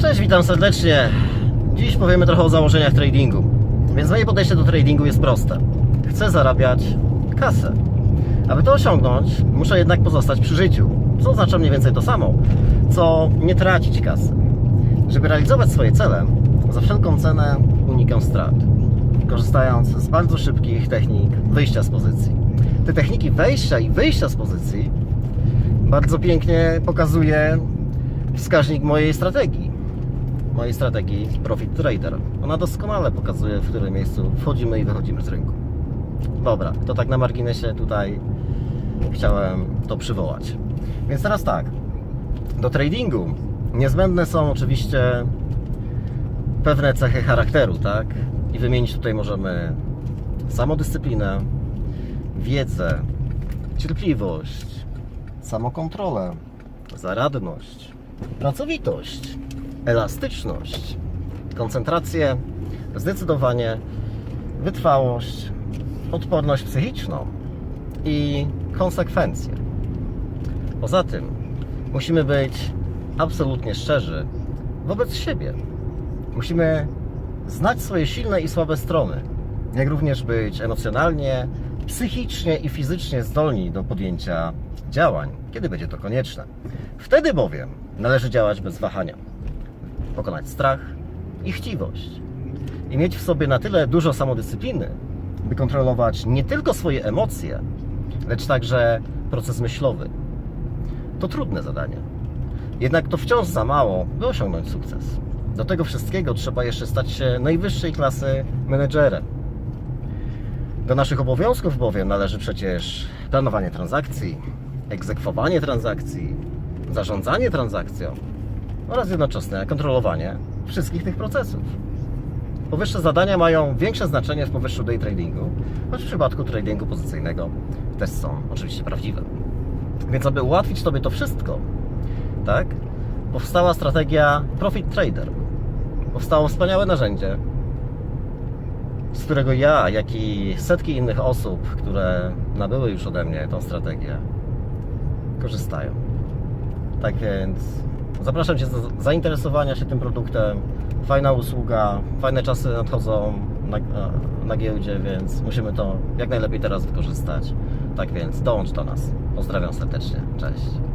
Cześć, witam serdecznie. Dziś powiemy trochę o założeniach tradingu. Więc moje podejście do tradingu jest proste. Chcę zarabiać kasę. Aby to osiągnąć, muszę jednak pozostać przy życiu. Co oznacza mniej więcej to samo, co nie tracić kasy. Żeby realizować swoje cele, za wszelką cenę unikam strat. Korzystając z bardzo szybkich technik wyjścia z pozycji. Te techniki wejścia i wyjścia z pozycji bardzo pięknie pokazuje wskaźnik mojej strategii. Mojej strategii Profit Trader. Ona doskonale pokazuje, w którym miejscu wchodzimy i wychodzimy z rynku. Dobra, to tak na marginesie tutaj chciałem to przywołać. Więc teraz tak. Do tradingu niezbędne są oczywiście pewne cechy charakteru, tak? I wymienić tutaj możemy samodyscyplinę, wiedzę, cierpliwość, samokontrolę, zaradność, pracowitość, elastyczność, koncentrację, zdecydowanie, wytrwałość, odporność psychiczną i konsekwencje. Poza tym musimy być absolutnie szczerzy wobec siebie. Musimy znać swoje silne i słabe strony, jak również być emocjonalnie, psychicznie i fizycznie zdolni do podjęcia działań, kiedy będzie to konieczne. Wtedy bowiem należy działać bez wahania, pokonać strach i chciwość i mieć w sobie na tyle dużo samodyscypliny, by kontrolować nie tylko swoje emocje, lecz także proces myślowy. To trudne zadanie. Jednak to wciąż za mało, by osiągnąć sukces. Do tego wszystkiego trzeba jeszcze stać się najwyższej klasy menedżerem. Do naszych obowiązków bowiem należy przecież planowanie transakcji, egzekwowanie transakcji, zarządzanie transakcją oraz jednoczesne kontrolowanie wszystkich tych procesów. Powyższe zadania mają większe znaczenie w powyższym day tradingu, choć w przypadku tradingu pozycyjnego też są oczywiście prawdziwe. Więc aby ułatwić Tobie to wszystko, tak, powstała strategia Profit Trader. Powstało wspaniałe narzędzie, z którego ja, jak i setki innych osób, które nabyły już ode mnie tą strategię, korzystają. Tak więc zapraszam Cię do zainteresowania się tym produktem. Fajna usługa, fajne czasy nadchodzą na, na giełdzie, więc musimy to jak najlepiej teraz wykorzystać. Tak więc dołącz do nas. Pozdrawiam serdecznie. Cześć.